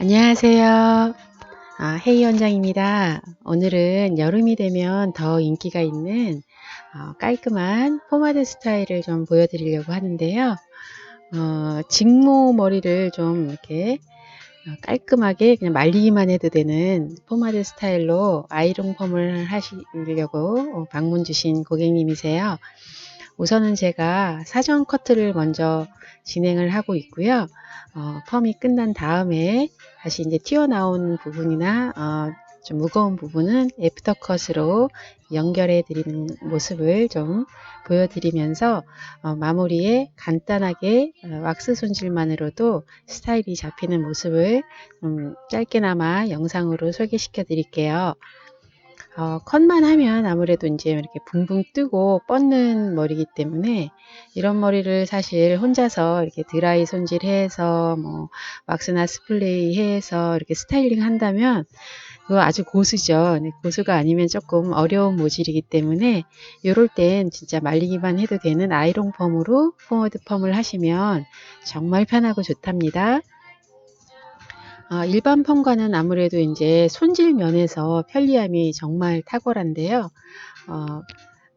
안녕하세요. 아, 헤이 원장입니다. 오늘은 여름이 되면 더 인기가 있는 어, 깔끔한 포마드 스타일을 좀 보여드리려고 하는데요. 어, 직모 머리를 좀 이렇게 어, 깔끔하게 그냥 말리기만 해도 되는 포마드 스타일로 아이롱 펌을 하시려고 어, 방문 주신 고객님이세요. 우선은 제가 사전 커트를 먼저 진행을 하고 있고요. 어, 펌이 끝난 다음에 다시 이제 튀어나온 부분이나 어, 좀 무거운 부분은 애프터 컷으로 연결해 드리는 모습을 좀 보여드리면서 어, 마무리에 간단하게 어, 왁스 손질만으로도 스타일이 잡히는 모습을 좀 짧게나마 영상으로 소개시켜 드릴게요. 어, 컷만 하면 아무래도 이제 이렇게 붕붕 뜨고 뻗는 머리이기 때문에 이런 머리를 사실 혼자서 이렇게 드라이 손질해서 뭐 왁스나 스플레이 해서 이렇게 스타일링 한다면 그거 아주 고수죠. 네, 고수가 아니면 조금 어려운 모질이기 때문에 이럴 땐 진짜 말리기만 해도 되는 아이롱 펌으로 포워드 펌을 하시면 정말 편하고 좋답니다. 어, 일반 펌과는 아무래도 이제 손질 면에서 편리함이 정말 탁월한데요. 어,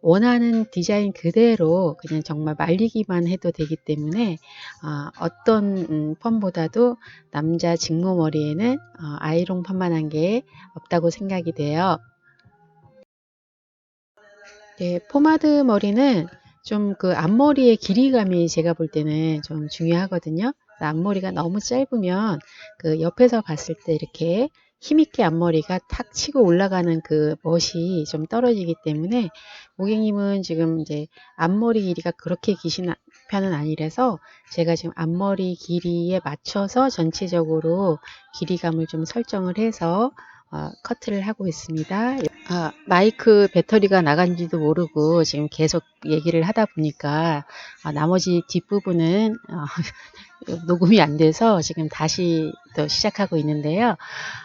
원하는 디자인 그대로 그냥 정말 말리기만 해도 되기 때문에 어, 떤 음, 펌보다도 남자 직모 머리에는 어, 아이롱 펌만한 게 없다고 생각이 돼요. 네, 포마드 머리는 좀 그 앞머리의 길이감이 제가 볼 때는 좀 중요하거든요. 앞머리가 너무 짧으면 그 옆에서 봤을 때 이렇게 힘있게 앞머리가 탁 치고 올라가는 그 멋이 좀 떨어지기 때문에 고객님은 지금 이제 앞머리 길이가 그렇게 기신 편은 아니라서 제가 지금 앞머리 길이에 맞춰서 전체적으로 길이감을 좀 설정을 해서 어, 커트를 하고 있습니다. 아, 마이크 배터리가 나간지도 모르고 지금 계속 얘기를 하다 보니까 아, 나머지 뒷부분은 어, 녹음이 안 돼서 지금 다시 또 시작하고 있는데요.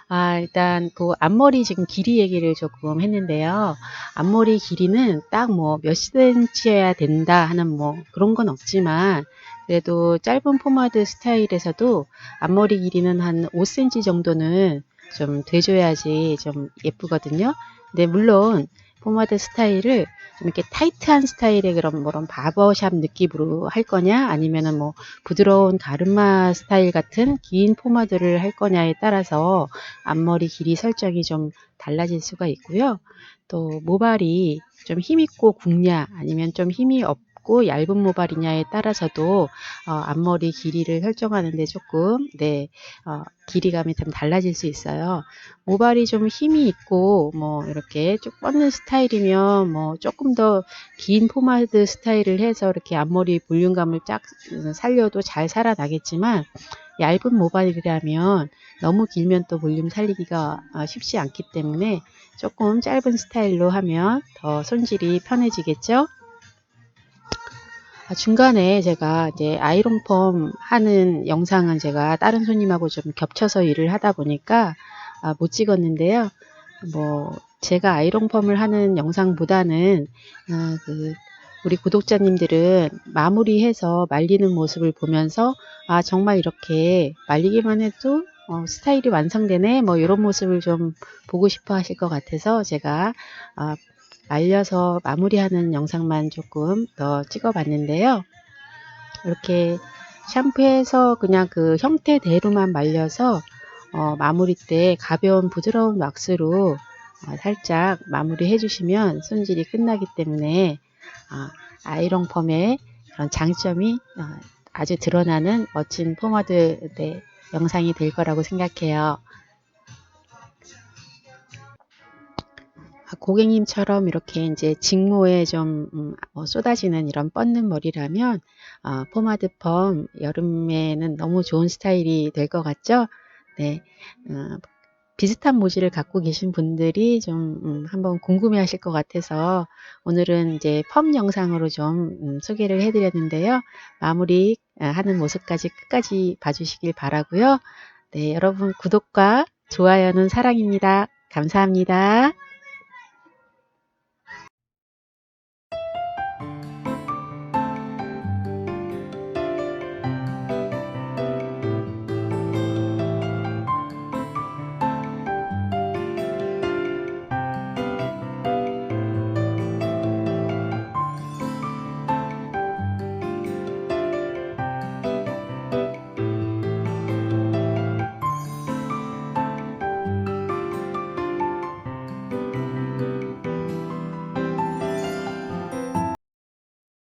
아, 일단 그 앞머리 지금 길이 얘기를 조금 했는데요. 앞머리 길이는 딱 뭐 몇 cm여야 된다 하는 뭐 그런 건 없지만 그래도 짧은 포마드 스타일에서도 앞머리 길이는 한 5cm 정도는 좀 돼줘야지 좀 예쁘거든요. 근데 물론 포마드 스타일을 좀 이렇게 타이트한 스타일의 그런 뭐런 바버샵 느낌으로 할 거냐 아니면은 뭐 부드러운 가르마 스타일 같은 긴 포마드를 할 거냐에 따라서 앞머리 길이 설정이 좀 달라질 수가 있고요. 또 모발이 좀 힘있고 굵냐 아니면 좀 힘이 없 얇고 얇은 모발이냐에 따라서도 어, 앞머리 길이를 설정하는데 조금 네 어, 길이감이 좀 달라질 수 있어요. 모발이 좀 힘이 있고 뭐 이렇게 쭉 뻗는 스타일이면 뭐 조금 더 긴 포마드 스타일을 해서 이렇게 앞머리 볼륨감을 쫙 살려도 잘 살아나겠지만 얇은 모발이라면 너무 길면 또 볼륨 살리기가 어, 쉽지 않기 때문에 조금 짧은 스타일로 하면 더 손질이 편해지겠죠. 아, 중간에 제가 이제 아이롱펌 하는 영상은 제가 다른 손님하고 좀 겹쳐서 일을 하다 보니까 아, 못 찍었는데요. 뭐 제가 아이롱펌을 하는 영상보다는 아, 그 우리 구독자님들은 마무리해서 말리는 모습을 보면서 아 정말 이렇게 말리기만 해도 어, 스타일이 완성되네 뭐 이런 모습을 좀 보고 싶어 하실 것 같아서 제가 아, 말려서 마무리하는 영상만 조금 더 찍어 봤는데요. 이렇게 샴푸해서 그냥 그 형태대로만 말려서 어, 마무리 때 가벼운 부드러운 왁스로 어, 살짝 마무리 해주시면 손질이 끝나기 때문에 어, 아이롱 펌의 그런 장점이 어, 아주 드러나는 멋진 포마드 네, 영상이 될 거라고 생각해요. 고객님처럼 이렇게 이제 직모에 좀 음, 어, 쏟아지는 이런 뻗는 머리라면 어, 포마드 펌 여름에는 너무 좋은 스타일이 될 것 같죠? 네. 어, 비슷한 모질을 갖고 계신 분들이 좀 음, 한번 궁금해 하실 것 같아서 오늘은 이제 펌 영상으로 좀 음, 소개를 해 드렸는데요. 마무리 아, 하는 모습까지 끝까지 봐주시길 바라고요. 네, 여러분 구독과 좋아요는 사랑입니다. 감사합니다.